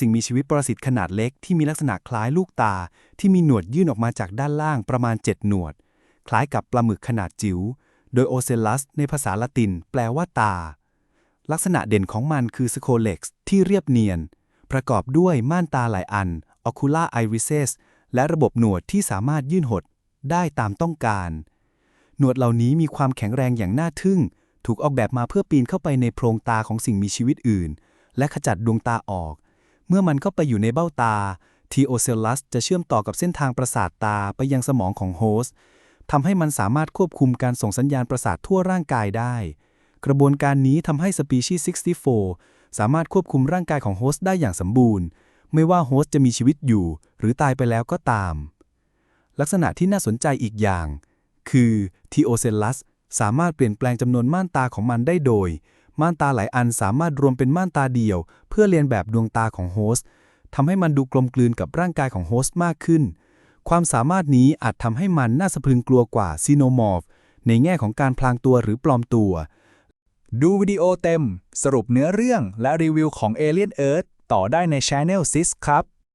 สิ่งมีชีวิตปรสิตขนาดเล็กที่มีลักษณะคล้ายลูกตา ที่มีหนวดยื่นออกมาจากด้านล่างประมาณ 7 หนวด คล้ายกับปลาหมึกขนาดจิ๋ว โดยโอเซลัสในภาษาละตินแปลว่าตา ลักษณะเด่นของมันคือสโคเล็กซ์ที่เรียบเนียน ประกอบด้วยม่านตาหลายอัน ocular irises และระบบหนวดที่สามารถยื่นหดได้ตามต้องการ หนวดเหล่านี้มีความแข็งแรงอย่างน่าทึ่ง ถูกออกแบบมาเพื่อปีนเข้าไปในโพรงตาของสิ่งมีชีวิตอื่น และขจัดดวงตาออก มื่อมันเข้าไปอยู่ในเบ้าตาทีโอเซลลัสจะเชื่อมต่อกับเส้นทางประสาทตาไปยังสมองของโฮสต์ทำให้มันสามารถควบคุมการส่งสัญญาณประสาททั่วร่างกายได้ กระบวนการนี้ทำให้สปีชีส์64 สามารถควบคุมร่างกายของโฮสต์ได้อย่างสมบูรณ์ ไม่ว่าโฮสต์จะมีชีวิตอยู่ หรือตายไปแล้วก็ตาม ลักษณะที่น่าสนใจอีกอย่าง คือทีโอเซลลัสสามารถเปลี่ยนแปลงจำนวนม่านตาของมันได้โดย ม่านตาหลายอันสามารถรวมเป็นม่านตาเดียว เพื่อเรียนแบบดวงตาของโฮสต์ทำให้มันดูกลมกลืนกับร่างกายของโฮสต์มากขึ้น ความสามารถนี้อาจทำให้มันน่าสะพรึงกลัวกว่าซีโนมอร์ฟในแง่ของการพลางตัวหรือปลอมตัว ดูวิดีโอเต็ม สรุปเนื้อเรื่องและรีวิวของ Alien Earth ต่อได้ใน Channel SIS ครับ